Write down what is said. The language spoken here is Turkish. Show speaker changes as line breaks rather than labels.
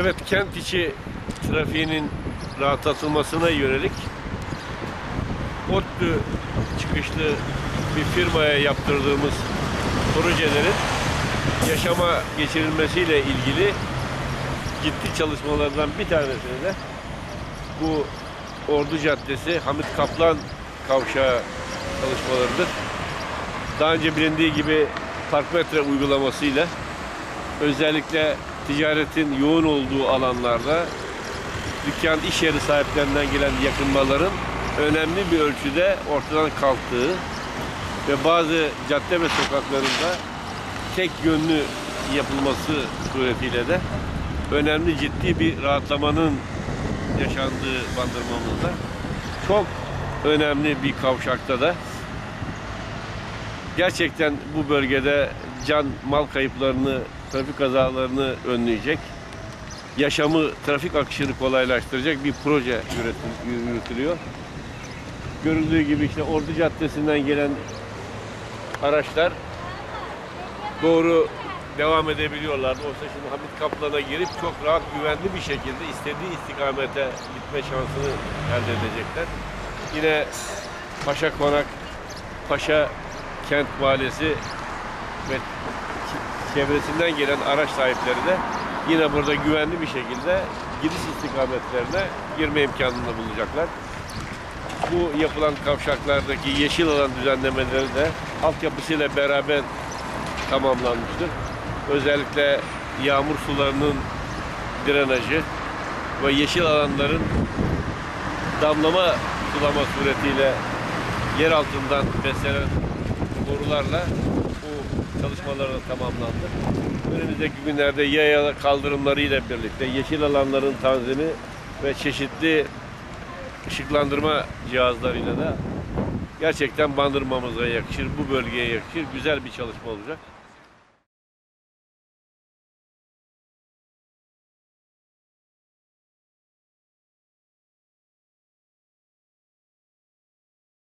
Evet, kent içi trafiğinin rahatlatılmasına yönelik ODTÜ çıkışlı bir firmaya yaptırdığımız projelerin yaşama geçirilmesiyle ilgili ciddi çalışmalardan bir tanesini de bu Ordu Caddesi Hamit Kaplan kavşağı çalışmalarıdır. Daha önce bilindiği gibi parkmetre uygulamasıyla özellikle ticaretin yoğun olduğu alanlarda dükkan iş yeri sahiplerinden gelen yakınmaların önemli bir ölçüde ortadan kalktığı ve bazı cadde ve sokaklarında tek yönlü yapılması suretiyle de önemli ciddi bir rahatlamanın yaşandığı bandırmamızda çok önemli bir kavşakta da gerçekten bu bölgede can mal kayıplarını, trafik kazalarını önleyecek, yaşamı, trafik akışını kolaylaştıracak bir proje yürütülüyor. Görüldüğü gibi işte Ordu Caddesi'nden gelen araçlar doğru devam edebiliyorlardı. Oysa şimdi Hamit Kaplan'a girip çok rahat, güvenli bir şekilde istediği istikamete gitme şansını elde edecekler. Yine Paşa Konak, Paşa Kent Mahallesi ve çevresinden gelen araç sahipleri de yine burada güvenli bir şekilde gidiş istikametlerine girme imkanında bulacaklar. Bu yapılan kavşaklardaki yeşil alan düzenlemeleri de altyapısıyla beraber tamamlanmıştır. Özellikle yağmur sularının drenajı ve yeşil alanların damlama sulama suretiyle yer altından beslenen borularla bu çalışmalar da tamamlandı. Önümüzdeki günlerde yaya kaldırımları ile birlikte yeşil alanların tanzimi ve çeşitli ışıklandırma cihazlarıyla da gerçekten bandırmamıza yakışır, bu bölgeye yakışır güzel bir çalışma olacak.